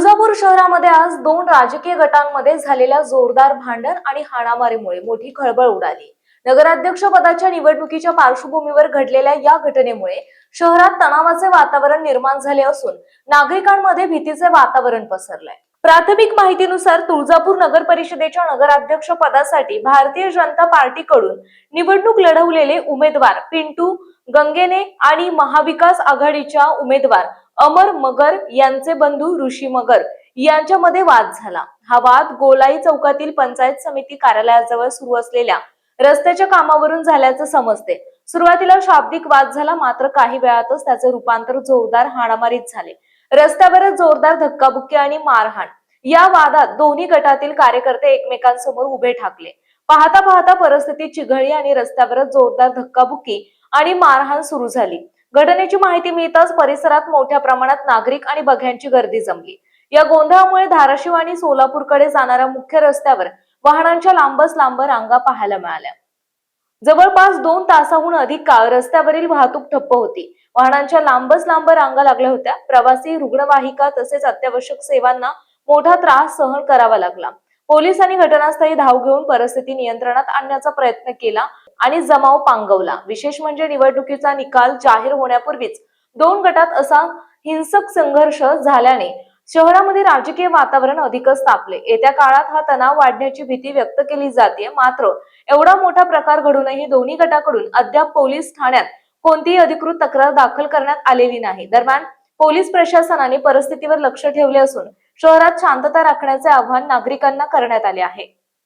तुळजापूर शहरामध्ये आज दोन राजकीय गटांमध्ये झालेल्या जोरदार भांडण आणि हाणामारीमुळे मोठी खळबळ उडाली. नगराध्यक्ष पदाच्या निवडणुकीच्या पार्श्वभूमीवर घडलेल्या या घटनेमुळे शहरात तणावाचे वातावरण निर्माण झाले असून नागरिकांमध्ये भीतीचे वातावरण पसरलंय. प्राथमिक माहितीनुसार तुळजापूर नगर परिषदेच्या नगराध्यक्ष पदासाठी भारतीय जनता पार्टीकडून निवडणूक लढवलेले उमेदवार पिंटू गंगेने आणि महाविकास आघाडीच्या उमेदवार अमर मगर यांचे बंधू ऋषी मगर यांच्यामध्ये वाद झाला. हा वाद गोलाई चौकातील पंचायत समिती कार्यालयाजवळ सुरू असलेल्या रस्त्याच्या कामावरून झाल्याचं समजते. सुरुवातीला शाब्दिक वाद झाला मात्र काही वेळातच त्याचे रूपांतर जोरदार हाणामारीत झाले. रस्त्यावरच जोरदार धक्काबुक्की आणि मारहाण. या वादात दोन्ही गटातील कार्यकर्ते एकमेकांसमोर उभे ठाकले. पाहता पाहता परिस्थिती चिघळली आणि रस्त्यावरच जोरदार धक्काबुक्की आणि मारहाण सुरू झाली. घटनेची माहिती मिळताच परिसरात मोठ्या प्रमाणात नागरिक आणि बघ्यांची गर्दी जमली. या गोंधळामुळे धाराशिव आणि सोलापूरकडे जाणाऱ्या मुख्य रस्त्यावर वाहनांच्या लांबच लांब रांगा पाहायला मिळाल्या. जवळपास दोन तासाहून अधिक काळ रस्त्यावरील वाहतूक ठप्प होती. वाहनांच्या लांबच लांब रांगा लागल्या होत्या. प्रवासी रुग्णवाहिका तसेच अत्यावश्यक सेवांना मोठा त्रास सहन करावा लागला. पोलिसांनी घटनास्थळी धाव घेऊन परिस्थिती नियंत्रणात आणण्याचा प्रयत्न केला. आणि जमाव पांगवला. विशेष म्हणजे निवडणुकीचा निकाल जाहीर होण्यापूर्वीच दोन गटात असा हिंसक संघर्ष झाल्याने शहरामध्ये राजकीय वातावरण अधिकच तापले. येत्या काळात हा तणाव वाढण्याची भीती व्यक्त केली जाते. मात्र एवढा मोठा प्रकार घडूनही दोन्ही गटाकडून अद्याप पोलीस ठाण्यात कोणतीही अधिकृत तक्रार दाखल करण्यात आलेली नाही. दरम्यान पोलीस प्रशासनाने परिस्थितीवर लक्ष ठेवले असून शहरात शांतता राखण्याचे आव्हान नागरिकांना करण्यात आले आहे.